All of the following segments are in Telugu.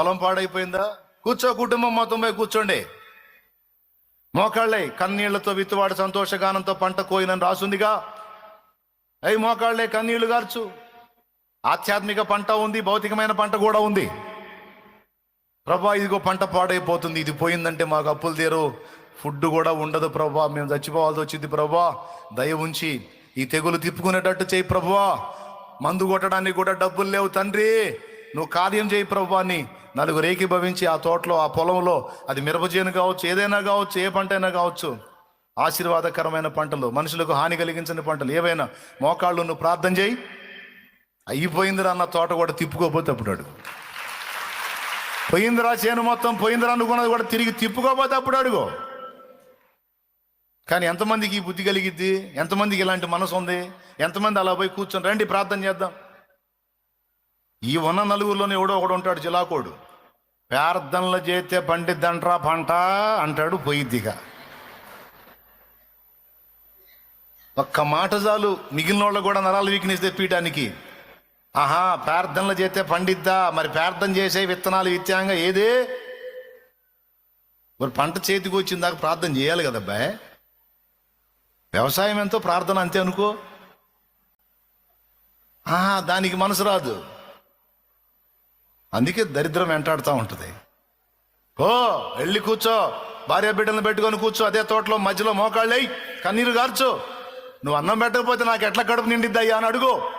పొలం పాడైపోయిందా? కూర్చో కుటుంబం మొత్తం పోయి కూర్చోండి. మోకాళ్ళే కన్నీళ్ళతో విత్తువాడు సంతోషగానంతో పంట కోయినని రాసుందిగా. అయి మోకాళ్ళే కన్నీళ్ళు గార్చు. ఆధ్యాత్మిక పంట ఉంది భౌతికమైన పంట కూడా ఉంది. ప్రభా ఇదిగో పంట పాడైపోతుంది ఇది పోయిందంటే మాకు అప్పులు తీరు. ఫుడ్ కూడా ఉండదు ప్రభా మేము చచ్చిపోవాల్సి వచ్చింది ప్రభా. దయ ఉంచి ఈ తెగులు తిప్పుకునేటట్టు చేయి ప్రభువా మందు కొట్టడానికి కూడా డబ్బులు లేవు తండ్రి. నువ్వు కార్యం చేయి ప్రభువాన్ని నలుగురు ఏకీభవించి ఆ తోటలో ఆ పొలంలో అది మిరపజేను కావచ్చు ఏదైనా కావచ్చు ఏ పంట అయినా కావచ్చు ఆశీర్వాదకరమైన పంటలు మనుషులకు హాని కలిగించని పంటలు ఏవైనా మోకాళ్ళు నువ్వు ప్రార్థన చేయి. అయిపోయిందిరా అన్న తోట కూడా తిప్పుకోపోతే అప్పుడు అడుగు. పోయిందిరా చేను మొత్తం పోయిందిరా అనుకున్నది కూడా తిరిగి తిప్పుకోపోతే అప్పుడు అడుగు. కానీ ఎంతమందికి ఈ బుద్ధి కలిగిద్ది? ఎంతమందికి ఇలాంటి మనసు ఉంది? ఎంతమంది అలా పోయి కూర్చొని రండి ప్రార్థన చేద్దాం. ఈ ఉన్న నలుగురిలోనే ఎవడో ఒకడు ఉంటాడు జిలాకోడు. ప్రార్థనలు చేస్తే పండిద్దంట్రా పంట అంటాడు పోయిద్దిగా. ఒక్క మాట చాలు మిగిలిన వాళ్ళు కూడా నరాలు వీక్నెస్ తెప్పించడానికి ఆహా ప్రార్థనలు చేస్తే పండిద్దా? మరి ప్రార్థన చేసే విత్తనాలు విత్యాంగా ఏదే? మరి పంట చేతికి వచ్చిన దాకా ప్రార్థన చేయాలి కదా అబ్బాయి వ్యవసాయం ఎంతో ప్రార్థన అంతే అనుకో. ఆహా దానికి మనసు రాదు. అందుకే దరిద్రం వెంటాడుతూ ఉంటుంది. ఓ వెళ్ళి కూర్చో. భార్య బిడ్డలను పెట్టుకొని కూర్చో. అదే తోటలో మధ్యలో మోకాళ్ళై కన్నీరు గార్చు. నువ్వు అన్నం పెట్టకపోతే నాకు ఎట్లా కడుపు నిండిద్దయ్యా అని అడుగు.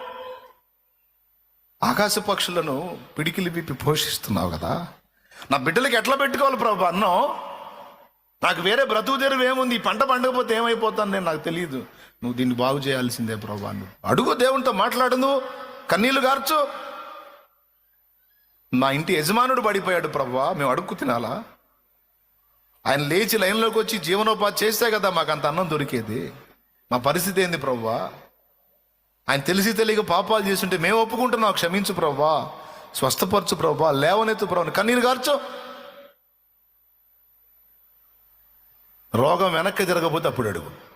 ఆకాశ పక్షులను పిడికిలి విప్పి పోషిస్తున్నావు కదా. నా బిడ్డలకి ఎట్లా పెట్టుకోవాలి ప్రభు అన్నం? నాకు వేరే బ్రతుకు తెరువు ఏముంది? ఈ పంట పండకపోతే ఏమైపోతాను నేను? నాకు తెలియదు నువ్వు దీన్ని బాగు చేయాల్సిందే ప్రభు నువ్వు అడుగు దేవునితో మాట్లాడు నువ్వు. కన్నీళ్ళు గార్చు. మా ఇంటి యజమానుడు పడిపోయాడు ప్రభు మేము అడుక్కు తినాలా? ఆయన లేచి లైన్లోకి వచ్చి జీవనోపాధి చేస్తే కదా మాకు అంత అన్నం దొరికేది. మా పరిస్థితి ఏంది ప్రవ్వా? ఆయన తెలిసి తెలియక పాపాలు చేస్తుంటే మేము ఒప్పుకుంటున్నాం క్షమించు ప్రవ్వా స్వస్థపరచు ప్రభా లేవనెత్తు ప్రభు కన్నీరు గార్చు. రోగం వెనక్కి తిరగకపోతే అప్పుడు అడుగు.